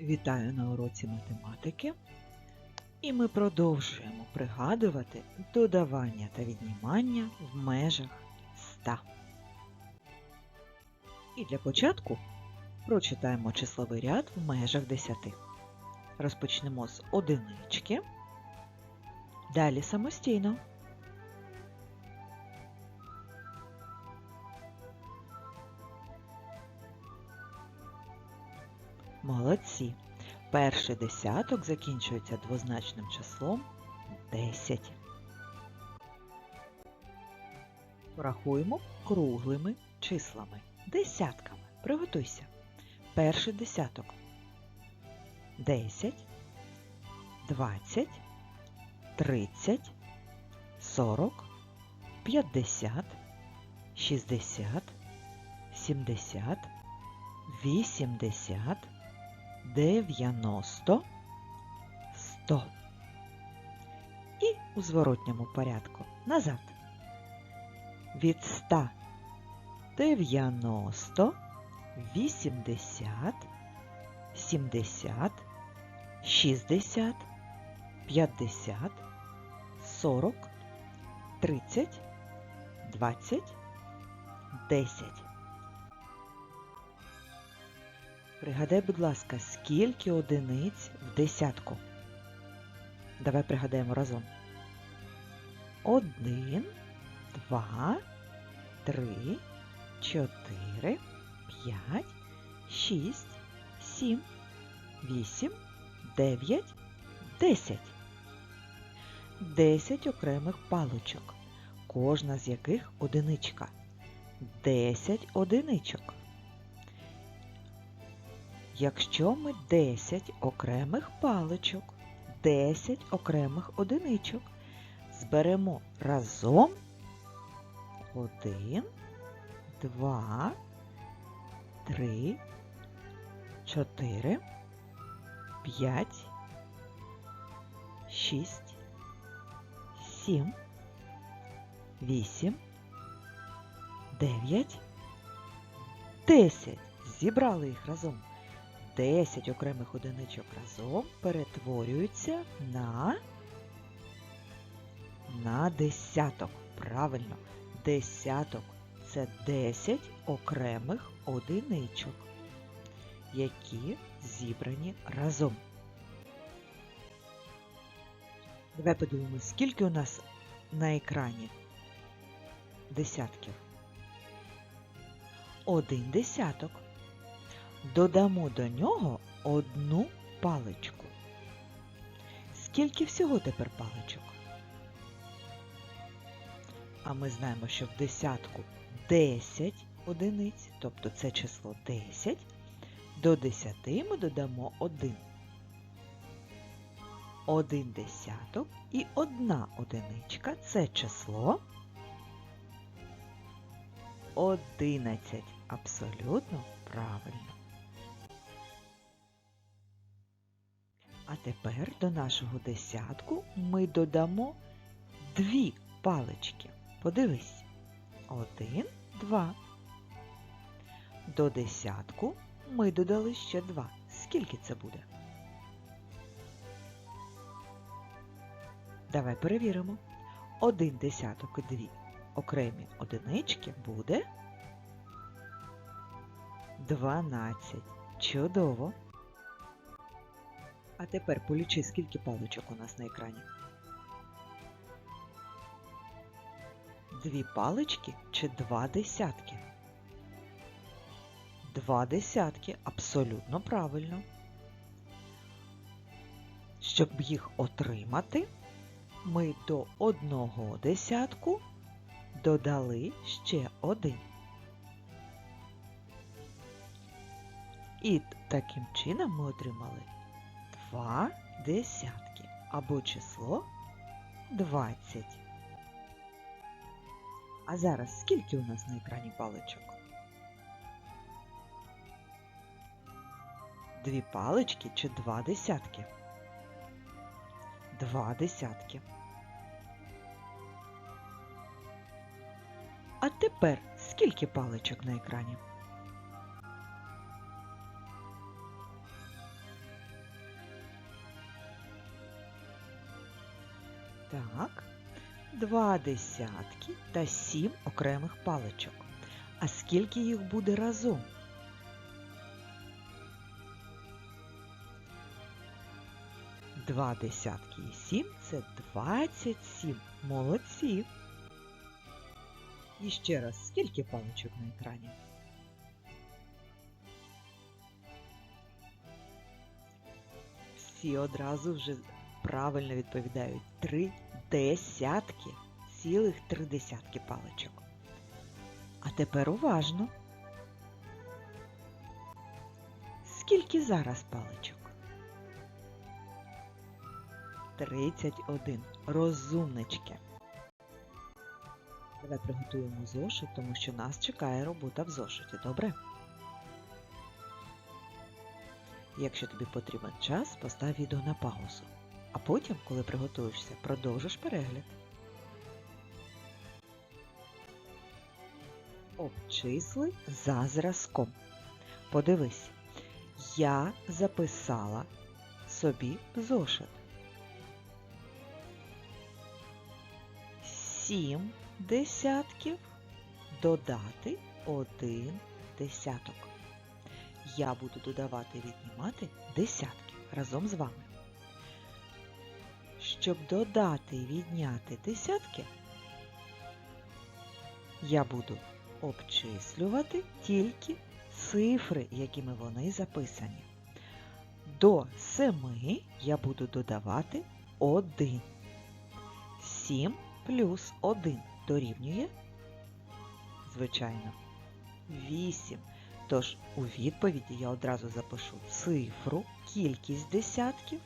Вітаю на уроці математики. І ми продовжуємо пригадувати додавання та віднімання в межах 100. І для початку прочитаємо числовий ряд в межах 10. Розпочнемо з одинички. Далі самостійно. Молодці. Перший десяток закінчується двозначним числом 10. Порахуємо круглими числами. Десятками. Приготуйся. Перший десяток. 10, 20, 30, 40, 50, 60, 70, 80, 90, 100. І у зворотньому порядку назад. Від 100 90, 80, 70, 60, 50, 40, 30, 20, 10. Пригадай, будь ласка, скільки одиниць в десятку? Давай пригадаємо разом. Один, два, три, чотири, п'ять, шість, сім, вісім, дев'ять, десять. Десять окремих паличок, кожна з яких одиничка. Десять одиничок. Якщо ми 10 окремих паличок, 10 окремих одиничок зберемо разом 1, 2, 3, 4, 5, 6, 7, 8, 9, 10. Зібрали їх разом. 10 окремих одиничок разом перетворюються на на десяток. Правильно, десяток це 10 окремих одиничок, які зібрані разом. Давай подивимось, скільки у нас на екрані десятків. Один десяток додамо до нього одну паличку. Скільки всього тепер паличок? А ми знаємо, що в десятку 10 одиниць, тобто це число 10. До 10 ми додамо 1. Один десяток і одна одиничка це число 11. Абсолютно правильно. А тепер до нашого десятку ми додамо дві палички. Подивись. Один, два. До десятку ми додали ще два. Скільки це буде? Давай перевіримо. Один десяток і дві окремі одинички буде 12. Чудово! А тепер полічи, скільки паличок у нас на екрані. Дві палички чи два десятки? Два десятки. Абсолютно правильно. Щоб їх отримати, ми до одного десятку додали ще один. І таким чином ми отримали два десятки або число 20. А зараз скільки у нас на екрані паличок? Дві палички чи два десятки? Два десятки. А тепер скільки паличок на екрані? Так, два десятки та сім окремих паличок. А скільки їх буде разом? Два десятки і сім це двадцять сім. Молодці. І ще раз, скільки паличок на екрані? Всі одразу вже правильно відповідають. Три десятки, цілих три десятки паличок. А тепер уважно. Скільки зараз паличок? 31. Розумнички. Давай приготуємо зошит, тому що нас чекає робота в зошиті, добре? Якщо тобі потрібен час, постав відео на паузу. А потім, коли приготуєшся, продовжиш перегляд. Обчисли за зразком. Подивись, я записала собі зошит. Сім десятків додати один десяток. Я буду додавати віднімати десятки разом з вами. Щоб додати і відняти десятки, я буду обчислювати тільки цифри, якими вони записані. До семи я буду додавати 1. 7 плюс 1 дорівнює, звичайно, 8. Тож у відповіді я одразу запишу цифру, кількість десятків,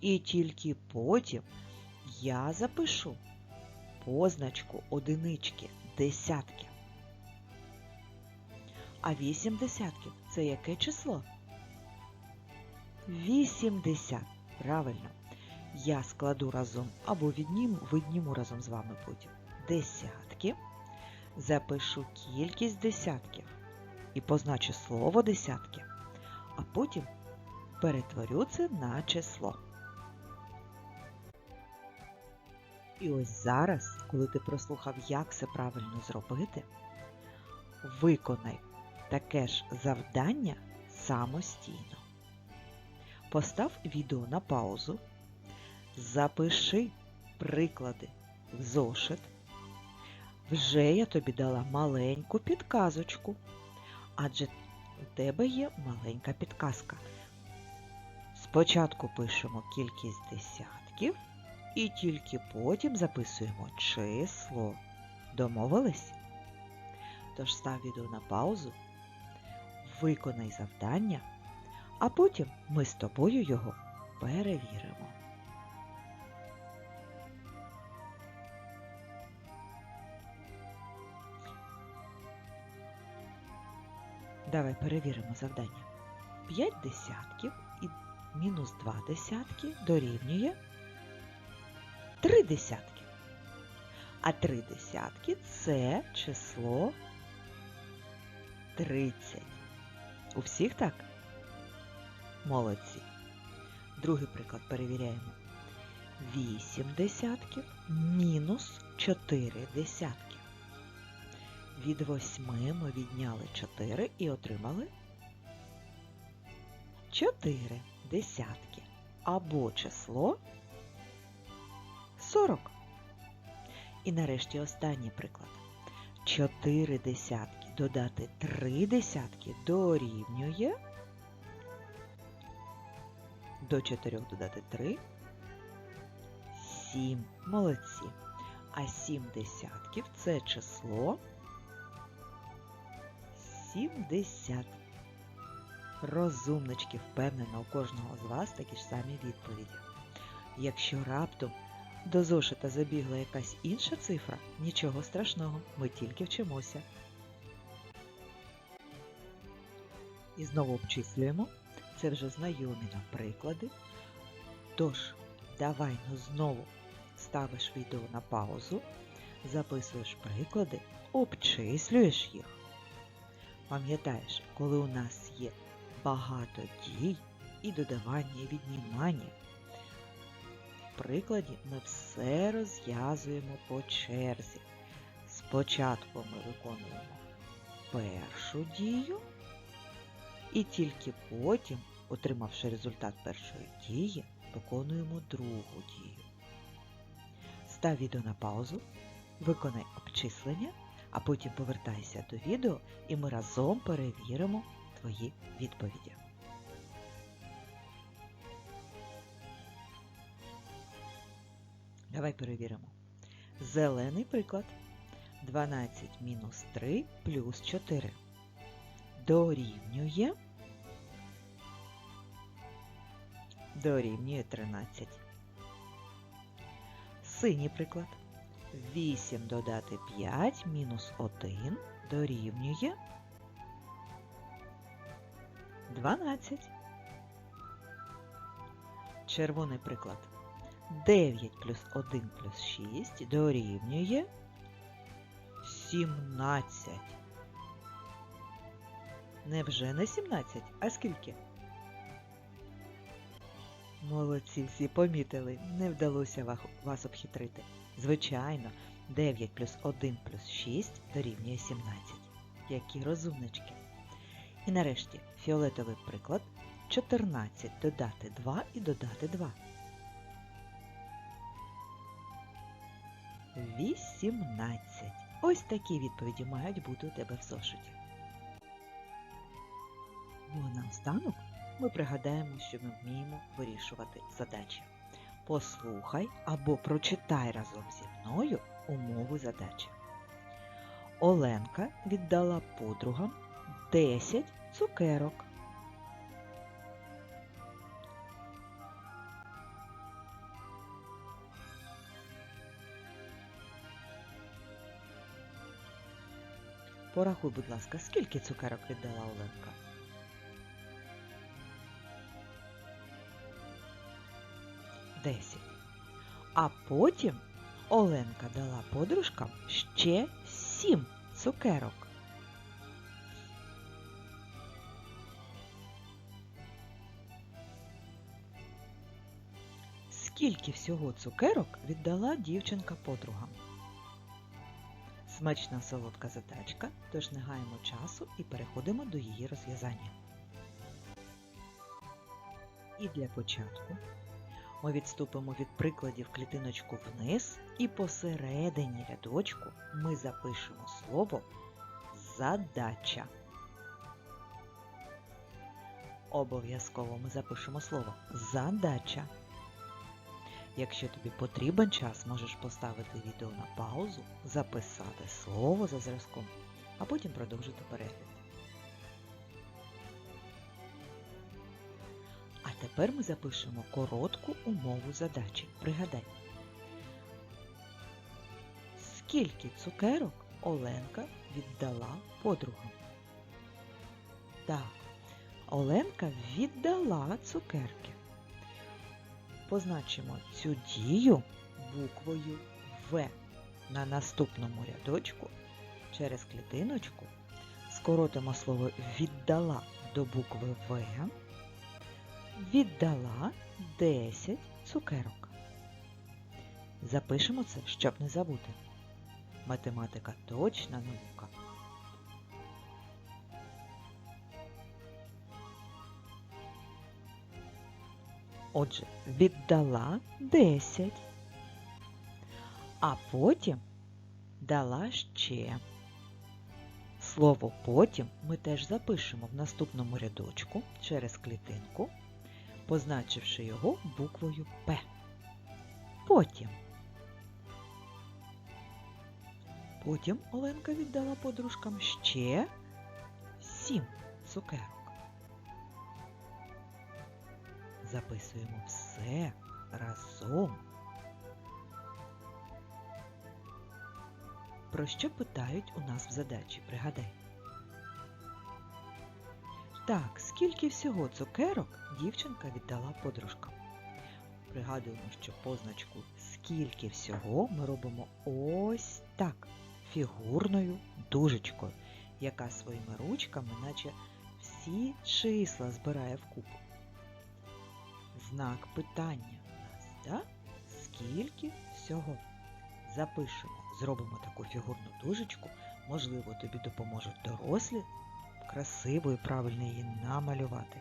і тільки потім я запишу позначку одинички десятки. А 8 десятків це яке число? 80. Правильно. Я складу разом або відніму, відніму разом з вами потім десятки, запишу кількість десятків і позначу слово десятки, а потім перетворю це на число. І ось зараз, коли ти прослухав, як це правильно зробити, виконай таке ж завдання самостійно. Постав відео на паузу, запиши приклади в зошит. Вже я тобі дала маленьку підказочку, адже у тебе є маленька підказка. Спочатку пишемо кількість десятків і тільки потім записуємо число. Домовились? Тож став відео на паузу, виконай завдання, а потім ми з тобою його перевіримо. Давай перевіримо завдання. 5 десятків і мінус 2 десятки дорівнює 3 десятки. А 3 десятки це число 30. У всіх так? Молодці. Другий приклад перевіряємо. 8 десятків мінус 4 десятки. Від 8 ми відняли 4 і отримали 4 десятки або число 40. І нарешті останній приклад. 4 десятки додати 3 десятки дорівнює. До 4 додати 3. 7. Молодці. А 7 десятків це число 70. Розумнички, впевнено, у кожного з вас такі ж самі відповіді. Якщо раптом до зошита забігла якась інша цифра, нічого страшного, ми тільки вчимося. І знову обчислюємо. Це вже знайомі нам приклади. Тож, давай ну знову ставиш відео на паузу, записуєш приклади, обчислюєш їх. Пам'ятаєш, коли у нас є багато дій і додавання, і віднімання, прикладі ми все розв'язуємо по черзі. Спочатку ми виконуємо першу дію, і тільки потім, отримавши результат першої дії, виконуємо другу дію. Став відео на паузу, виконай обчислення, а потім повертайся до відео і ми разом перевіримо твої відповіді. Давай перевіримо. Зелений приклад. 12 мінус 3 плюс 4. Дорівнює. Дорівнює 13. Синій приклад. 8 додати 5 мінус 1 дорівнює 12. Червоний приклад. 9 плюс 1 плюс 6 дорівнює 17. Невже не 17? А скільки? Молодці всі помітили, не вдалося вас обхитрити. Звичайно, 9 плюс 1 плюс 6 дорівнює 17. Які розумнички. І нарешті фіолетовий приклад 14 додати 2 і додати 2. 18. Ось такі відповіді мають бути у тебе в зошиті. Ну а наостанок ми пригадаємо, що ми вміємо вирішувати задачі. Послухай або прочитай разом зі мною умову задачі. Оленка віддала подругам 10 цукерок. Порахуй, будь ласка, скільки цукерок віддала Оленка? Десять. А потім Оленка дала подружкам ще сім цукерок. Скільки всього цукерок віддала дівчинка подругам? Смачна солодка задачка, тож не гаємо часу і переходимо до її розв'язання. І для початку ми відступимо від прикладів клітиночку вниз і посередині рядочку ми запишемо слово задача. Обов'язково ми запишемо слово задача. Якщо тобі потрібен час, можеш поставити відео на паузу, записати слово за зразком, а потім продовжити перегляд. А тепер ми запишемо коротку умову задачі. Пригадай, скільки цукерок Оленка віддала подругам? Так, Оленка віддала цукерки. Позначимо цю дію буквою В на наступному рядочку через клітиночку скоротимо слово віддала до букви В, віддала 10 цукерок. Запишемо це, щоб не забути. Математика точна наука. Отже, віддала 10, а потім дала ще. Слово потім ми теж запишемо в наступному рядочку через клітинку, позначивши його буквою П. Потім. Потім Оленка віддала подружкам ще 7 цукерок. Записуємо все разом. Про що питають у нас в задачі? Пригадай. Так, скільки всього цукерок дівчинка віддала подружкам? Пригадуємо, що позначку скільки всього ми робимо ось так, фігурною дужечкою, яка своїми ручками, наче всі числа збирає вкупу. Знак питання у нас, так? скільки всього. Запишемо, зробимо таку фігурну дужечку. Можливо, тобі допоможуть дорослі красиво і правильно її намалювати.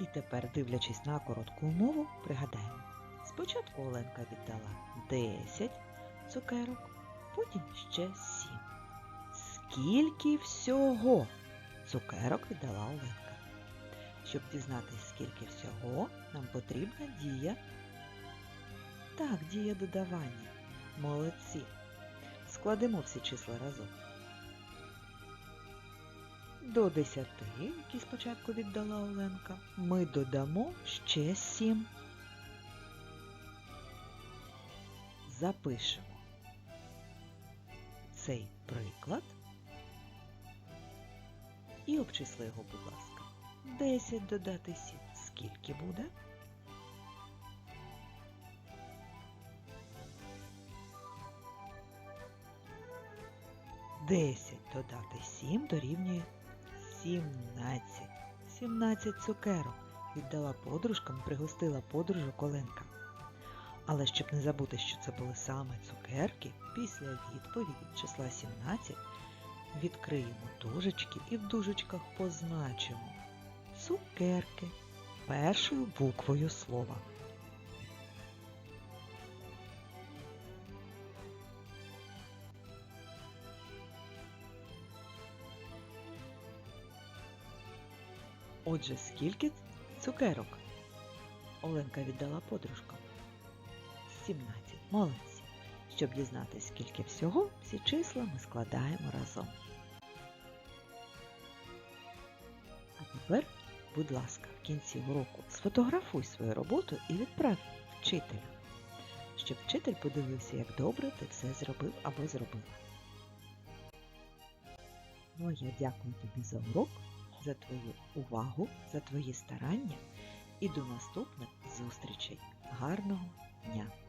І тепер, дивлячись на коротку умову, пригадаємо. Спочатку Оленка віддала 10 цукерок, потім ще 7. Скільки всього цукерок віддала Оленка? Щоб дізнатися, скільки всього, нам потрібна дія. Так, дія додавання. Молодці. Складемо всі числа разом. До 10, які спочатку віддала Оленка, ми додамо ще 7. Запишемо цей приклад і обчисли його, будь ласка. 10 додати 7. Скільки буде? Десять додати 7 дорівнює 17. 17 цукерок віддала подружкам, пригостила подружок Оленка. Але щоб не забути, що це були саме цукерки, після відповіді числа 17 відкриємо дужечки і в дужечках позначимо цукерки першою буквою слова. Отже, скільки цукерок Оленка віддала подружкам? 17. Молодці. Щоб дізнатися, скільки всього, всі числа ми складаємо разом. А тепер, будь ласка, в кінці уроку сфотографуй свою роботу і відправ вчителю, щоб вчитель подивився, як добре ти все зробив або зробила. Ну, а я дякую тобі за урок, за твою увагу, за твої старання і до наступних зустрічей. Гарного дня!